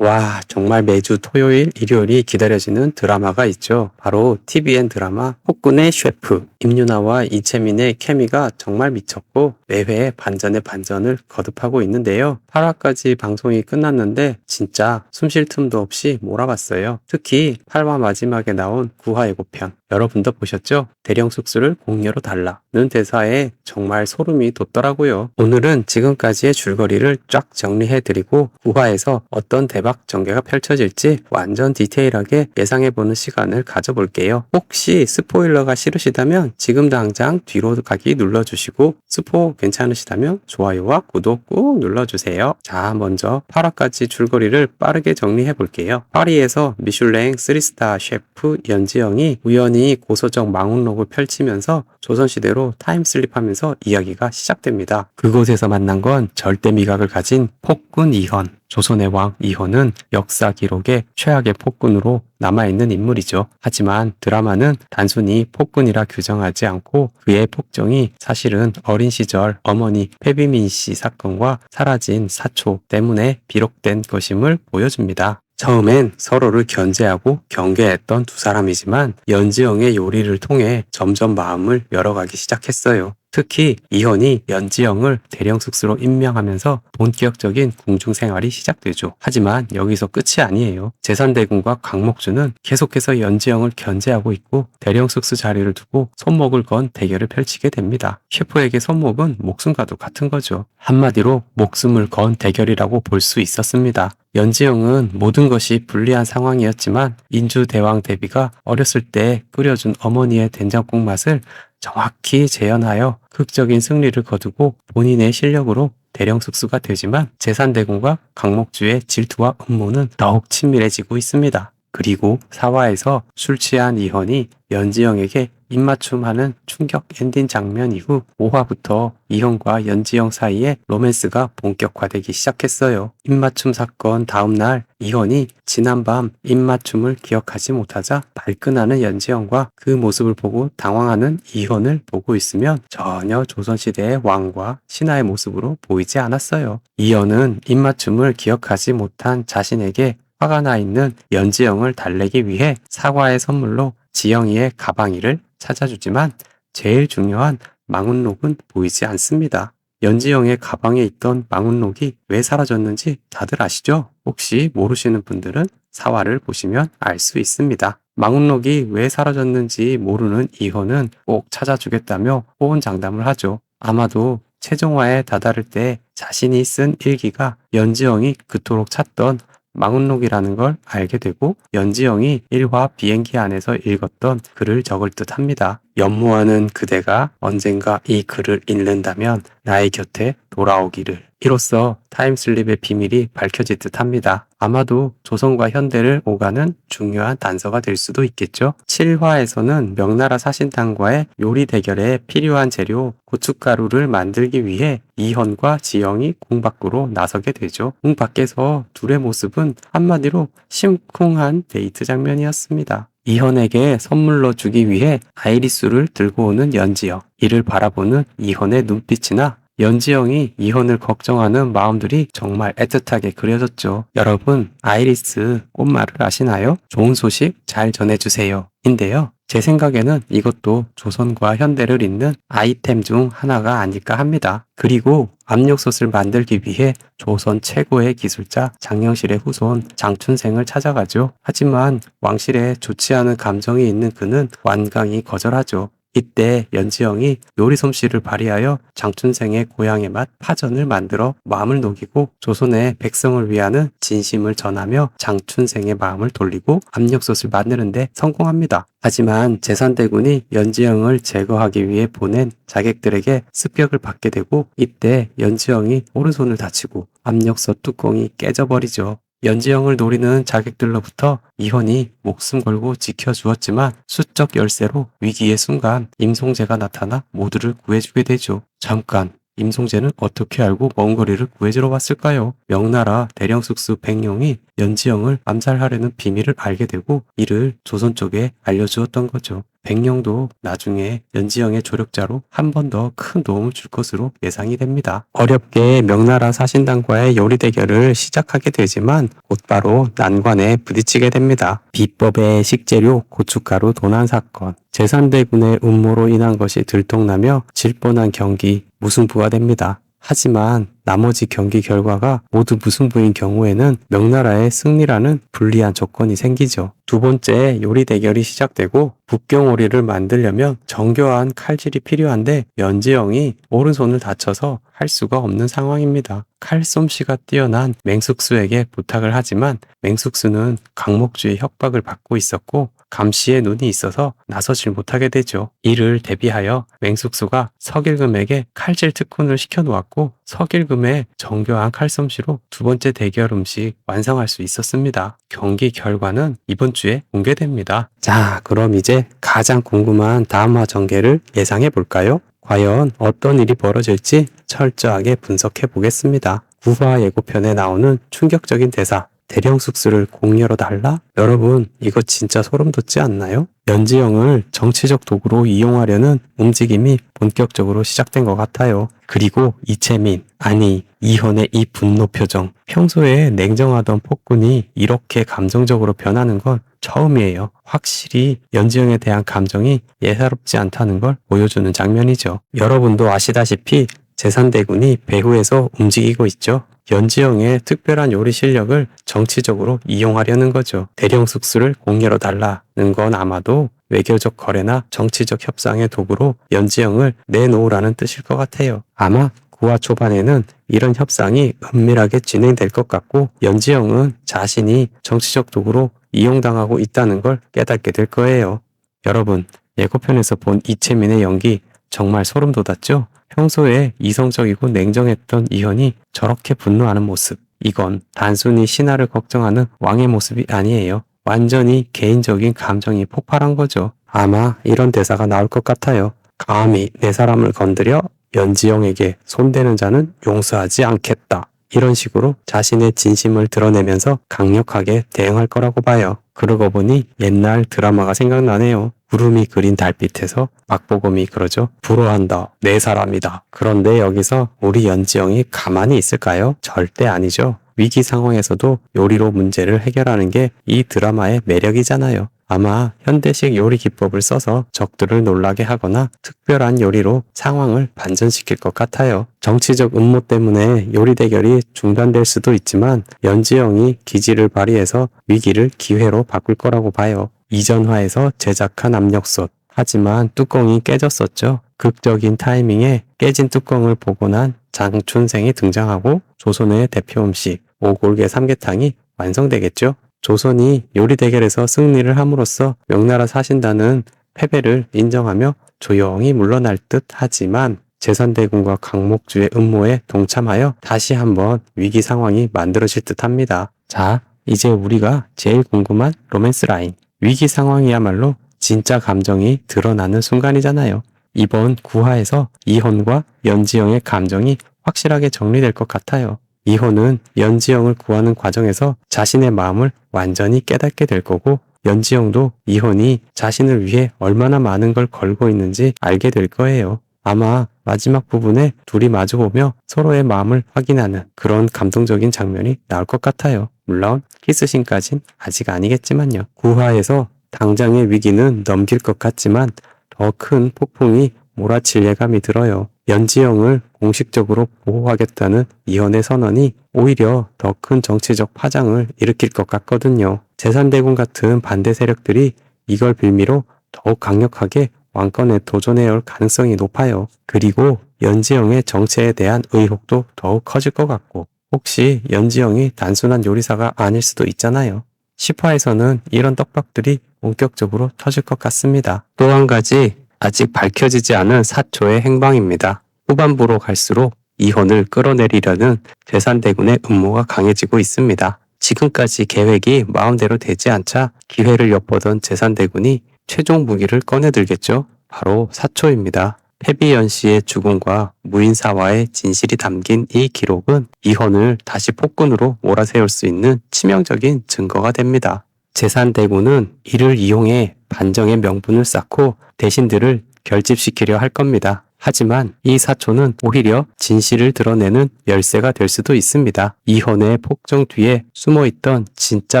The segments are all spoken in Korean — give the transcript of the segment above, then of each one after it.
와, 정말 매주 토요일, 일요일이 기다려지는 드라마가 있죠. 바로 TVN 드라마 폭군의 셰프. 임윤아와 이채민의 케미가 정말 미쳤고 매회 반전의 반전을 거듭하고 있는데요. 8화까지 방송이 끝났는데 진짜 숨 쉴 틈도 없이 몰아봤어요. 특히 8화 마지막에 나온 9화 예고편. 여러분도 보셨죠? 대령 숙소를 공녀로 달라는 대사에 정말 소름이 돋더라고요. 오늘은 지금까지의 줄거리를 쫙 정리해드리고 9화에서 어떤 대박 전개가 펼쳐질지 완전 디테일하게 예상해보는 시간을 가져볼게요. 혹시 스포일러가 싫으시다면 지금 당장 뒤로 가기 눌러주시고 스포 괜찮으시다면 좋아요와 구독 꾹 눌러주세요. 자, 먼저 8화까지 줄거리를 빠르게 정리해볼게요. 파리에서 미슐랭 3스타 셰프 연지영이 우연히 고소적 망원록을 펼치면서 조선시대로 타임슬립하면서 이야기가 시작됩니다. 그곳에서 만난 건 절대 미각을 가진 폭군 이헌. 조선의 왕 이헌은 역사 기록에 최악의 폭군으로 남아있는 인물이죠. 하지만 드라마는 단순히 폭군이라 규정하지 않고 그의 폭정이 사실은 어린 시절 어머니 페비민 씨 사건과 사라진 사초 때문에 비록된 것임을 보여줍니다. 처음엔 서로를 견제하고 경계했던 두 사람이지만 연지영의 요리를 통해 점점 마음을 열어가기 시작했어요. 특히 이현이 연지영을 대령 숙소로 임명하면서 본격적인 궁중 생활이 시작되죠. 하지만 여기서 끝이 아니에요. 제산대군과 강목주는 계속해서 연지영을 견제하고 있고 대령 숙소 자리를 두고 손목을 건 대결을 펼치게 됩니다. 셰프에게 손목은 목숨과도 같은 거죠. 한마디로 목숨을 건 대결이라고 볼 수 있었습니다. 연지영은 모든 것이 불리한 상황이었지만 인주대왕 대비가 어렸을 때 끓여준 어머니의 된장국 맛을 정확히 재현하여 극적인 승리를 거두고 본인의 실력으로 대령 숙수가 되지만 재산대군과 강목주의 질투와 음모는 더욱 친밀해지고 있습니다. 그리고 사화에서 술 취한 이헌이 연지영에게 입맞춤하는 충격 엔딩 장면 이후 5화부터 이현과 연지영 사이에 로맨스가 본격화되기 시작했어요. 입맞춤 사건 다음날 이현이 지난밤 입맞춤을 기억하지 못하자 발끈하는 연지영과 그 모습을 보고 당황하는 이현을 보고 있으면 전혀 조선시대의 왕과 신하의 모습으로 보이지 않았어요. 이현은 입맞춤을 기억하지 못한 자신에게 화가 나 있는 연지영을 달래기 위해 사과의 선물로 지영이의 가방이를 찾아주지만 제일 중요한 망운록은 보이지 않습니다. 연지영의 가방에 있던 망운록이 왜 사라졌는지 다들 아시죠? 혹시 모르시는 분들은 사화를 보시면 알 수 있습니다. 망운록이 왜 사라졌는지 모르는 이호는 꼭 찾아주겠다며 호언장담을 하죠. 아마도 최종화에 다다를 때 자신이 쓴 일기가 연지영이 그토록 찾던 망운록이라는 걸 알게 되고 연지영이 1화 비행기 안에서 읽었던 글을 적을 듯 합니다. 연모하는 그대가 언젠가 이 글을 읽는다면 나의 곁에 돌아오기를. 이로써 타임슬립의 비밀이 밝혀질 듯 합니다. 아마도 조선과 현대를 오가는 중요한 단서가 될 수도 있겠죠. 7화에서는 명나라 사신당과의 요리 대결에 필요한 재료 고춧가루를 만들기 위해 이현과 지영이 궁 밖으로 나서게 되죠. 궁 밖에서 둘의 모습은 한마디로 심쿵한 데이트 장면이었습니다. 이현에게 선물로 주기 위해 아이리스를 들고 오는 연지영. 이를 바라보는 이현의 눈빛이나 연지영이 이혼을 걱정하는 마음들이 정말 애틋하게 그려졌죠. 여러분, 아이리스 꽃말을 아시나요? 좋은 소식 잘 전해주세요. 인데요. 제 생각에는 이것도 조선과 현대를 잇는 아이템 중 하나가 아닐까 합니다. 그리고 압력솥을 만들기 위해 조선 최고의 기술자 장영실의 후손 장춘생을 찾아가죠. 하지만 왕실에 좋지 않은 감정이 있는 그는 완강히 거절하죠. 이때 연지영이 요리 솜씨를 발휘하여 장춘생의 고향의 맛 파전을 만들어 마음을 녹이고 조선의 백성을 위하는 진심을 전하며 장춘생의 마음을 돌리고 압력솥을 만드는데 성공합니다. 하지만 재산대군이 연지영을 제거하기 위해 보낸 자객들에게 습격을 받게 되고 이때 연지영이 오른손을 다치고 압력솥 뚜껑이 깨져버리죠. 연지영을 노리는 자객들로부터 이헌이 목숨 걸고 지켜주었지만 수적 열쇠로 위기의 순간 임송재가 나타나 모두를 구해주게 되죠. 잠깐 임송재는 어떻게 알고 먼 거리를 구해주러 왔을까요? 명나라 대령숙수 백룡이 연지영을 암살하려는 비밀을 알게 되고 이를 조선 쪽에 알려주었던 거죠. 백령도 나중에 연지영의 조력자로 한 번 더 큰 도움을 줄 것으로 예상이 됩니다. 어렵게 명나라 사신당과의 요리 대결을 시작하게 되지만 곧바로 난관에 부딪히게 됩니다. 비법의 식재료 고춧가루 도난 사건, 제산대군의 음모로 인한 것이 들통나며 질 뻔한 경기 무승부가 됩니다. 하지만 나머지 경기 결과가 모두 무승부인 경우에는 명나라의 승리라는 불리한 조건이 생기죠. 두 번째 요리 대결이 시작되고 북경오리를 만들려면 정교한 칼질이 필요한데 연지영이 오른손을 다쳐서 할 수가 없는 상황입니다. 칼솜씨가 뛰어난 맹숙수에게 부탁을 하지만 맹숙수는 강목주의 협박을 받고 있었고 감시의 눈이 있어서 나서질 못하게 되죠. 이를 대비하여 맹숙수가 석일금에게 칼질 특훈을 시켜놓았고 석일금의 정교한 칼솜씨로 두 번째 대결 음식 완성할 수 있었습니다. 경기 결과는 이번 주에 공개됩니다. 자, 그럼 이제 가장 궁금한 다음화 전개를 예상해 볼까요? 과연 어떤 일이 벌어질지 철저하게 분석해 보겠습니다. 구화 예고편에 나오는 충격적인 대사. 대령 숙소를 공유로 달라? 여러분, 이거 진짜 소름 돋지 않나요? 연지영을 정치적 도구로 이용하려는 움직임이 본격적으로 시작된 것 같아요. 그리고 이채민, 아니, 이현의 이 분노 표정. 평소에 냉정하던 폭군이 이렇게 감정적으로 변하는 건 처음이에요. 확실히 연지영에 대한 감정이 예사롭지 않다는 걸 보여주는 장면이죠. 여러분도 아시다시피 재산대군이 배후에서 움직이고 있죠. 연지영의 특별한 요리 실력을 정치적으로 이용하려는 거죠. 대령 숙수를 공유로 달라는 건 아마도 외교적 거래나 정치적 협상의 도구로 연지영을 내놓으라는 뜻일 것 같아요. 아마 9화 초반에는 이런 협상이 은밀하게 진행될 것 같고 연지영은 자신이 정치적 도구로 이용당하고 있다는 걸 깨닫게 될 거예요. 여러분, 예고편에서 본 이채민의 연기 정말 소름 돋았죠? 평소에 이성적이고 냉정했던 이현이 저렇게 분노하는 모습. 이건 단순히 신하를 걱정하는 왕의 모습이 아니에요. 완전히 개인적인 감정이 폭발한 거죠. 아마 이런 대사가 나올 것 같아요. 감히 내 사람을 건드려 연지영에게 손대는 자는 용서하지 않겠다. 이런 식으로 자신의 진심을 드러내면서 강력하게 대응할 거라고 봐요. 그러고 보니 옛날 드라마가 생각나네요. 구름이 그린 달빛에서 박보검이 그러죠. 불어한다. 내 사람이다. 그런데 여기서 우리 연지영이 가만히 있을까요? 절대 아니죠. 위기 상황에서도 요리로 문제를 해결하는 게 이 드라마의 매력이잖아요. 아마 현대식 요리 기법을 써서 적들을 놀라게 하거나 특별한 요리로 상황을 반전시킬 것 같아요. 정치적 음모 때문에 요리 대결이 중단될 수도 있지만 연지영이 기지를 발휘해서 위기를 기회로 바꿀 거라고 봐요. 이전화에서 제작한 압력솥. 하지만 뚜껑이 깨졌었죠. 극적인 타이밍에 깨진 뚜껑을 보고 난 장춘생이 등장하고 조선의 대표 음식 오골계 삼계탕이 완성되겠죠. 조선이 요리 대결에서 승리를 함으로써 명나라 사신단은 패배를 인정하며 조용히 물러날 듯 하지만 제선대군과 강목주의 음모에 동참하여 다시 한번 위기 상황이 만들어질 듯 합니다. 자, 이제 우리가 제일 궁금한 로맨스 라인. 위기 상황이야말로 진짜 감정이 드러나는 순간이잖아요. 이번 구화에서 이혼과 연지영의 감정이 확실하게 정리될 것 같아요. 이혼은 연지영을 구하는 과정에서 자신의 마음을 완전히 깨닫게 될 거고 연지영도 이혼이 자신을 위해 얼마나 많은 걸 걸고 있는지 알게 될 거예요. 아마 마지막 부분에 둘이 마주보며 서로의 마음을 확인하는 그런 감동적인 장면이 나올 것 같아요. 물론 키스신까진 아직 아니겠지만요. 구화에서 당장의 위기는 넘길 것 같지만 더 큰 폭풍이 몰아칠 예감이 들어요. 연지영을 공식적으로 보호하겠다는 이현의 선언이 오히려 더 큰 정치적 파장을 일으킬 것 같거든요. 재산대군 같은 반대 세력들이 이걸 빌미로 더욱 강력하게 왕권에 도전해 올 가능성이 높아요. 그리고 연지영의 정체에 대한 의혹도 더욱 커질 것 같고 혹시 연지영이 단순한 요리사가 아닐 수도 있잖아요. 10화에서는 이런 떡밥들이 본격적으로 터질 것 같습니다. 또 한 가지 아직 밝혀지지 않은 사초의 행방입니다. 후반부로 갈수록 이혼을 끌어내리려는 재산대군의 음모가 강해지고 있습니다. 지금까지 계획이 마음대로 되지 않자 기회를 엿보던 재산대군이 최종 무기를 꺼내들겠죠. 바로 사초입니다. 페비연 씨의 죽음과 무인사와의 진실이 담긴 이 기록은 이혼을 다시 폭군으로 몰아세울 수 있는 치명적인 증거가 됩니다. 재산대구는 이를 이용해 반정의 명분을 쌓고 대신들을 결집시키려 할 겁니다. 하지만 이 사초는 오히려 진실을 드러내는 열쇠가 될 수도 있습니다. 이혼의 폭정 뒤에 숨어있던 진짜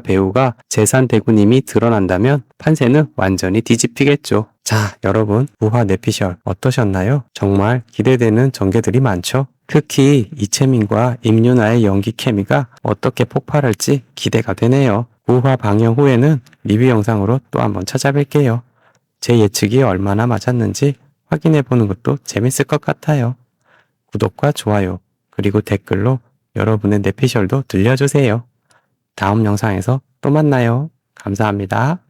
배우가 재산 대구님이 드러난다면 판세는 완전히 뒤집히겠죠. 자, 여러분, 우화 내피셜 어떠셨나요? 정말 기대되는 전개들이 많죠? 특히 이채민과 임윤아의 연기 케미가 어떻게 폭발할지 기대가 되네요. 우화 방영 후에는 리뷰 영상으로 또 한번 찾아뵐게요. 제 예측이 얼마나 맞았는지 확인해 보는 것도 재밌을 것 같아요. 구독과 좋아요, 그리고 댓글로 여러분의 내피셜도 들려주세요. 다음 영상에서 또 만나요. 감사합니다.